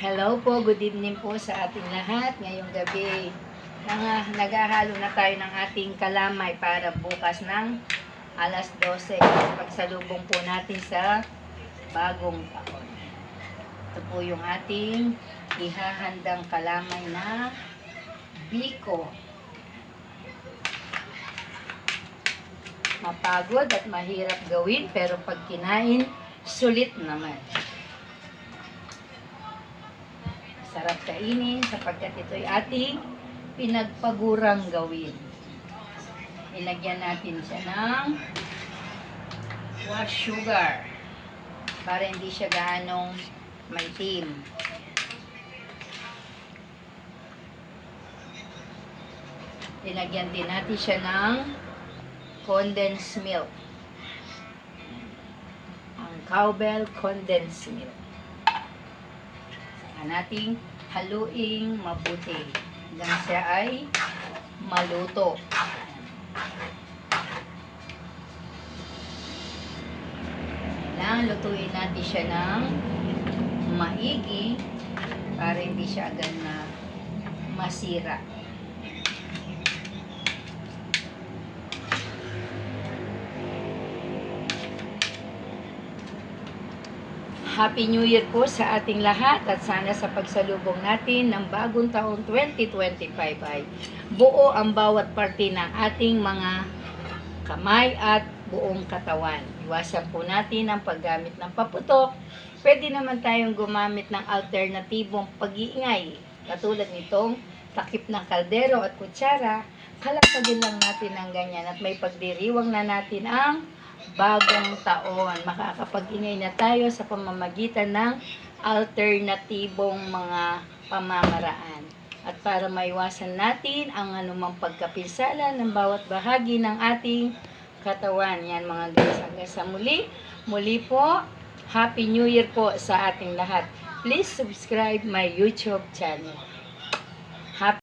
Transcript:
Hello po, good evening po sa ating lahat. Ngayong gabi, nang, naghahalo na tayo ng ating kalamay para bukas ng alas 12. Pagsalubong po natin sa bagong taon. Ito po yung ating ihahandang kalamay na biko. Mapagod at mahirap gawin pero pag kinain, sulit naman. Sarap kainin sapagkat ito'y ating pinagpagurang gawin. Ilagyan natin siya ng wash sugar para hindi siya gaanong maitim. Ilagyan din natin siya ng condensed milk. Ang cowbell condensed milk. Saka nating haluing mabuti hanggang siya ay maluto. Kailangan lutuin natin siya ng maigi para hindi siya agad na masira. Happy New Year po sa ating lahat at sana sa pagsalubong natin ng bagong taon 2025 ay buo ang bawat parte ng ating mga kamay at buong katawan. Iwasan po natin ang paggamit ng paputok. Pwede naman tayong gumamit ng alternatibong pag-iingay katulad nitong takip ng kaldero at kutsara. Kalapagin lang natin ang ganyan at may pagdiriwang na natin ang bagong taon. Makakapag-ingay na tayo sa pamamagitan ng alternatibong mga pamamaraan. At para maiwasan natin ang anumang pagkapinsala ng bawat bahagi ng ating katawan. Yan mga guys. Hanggang sa muli. Muli po, Happy New Year po sa ating lahat. Please subscribe my YouTube channel.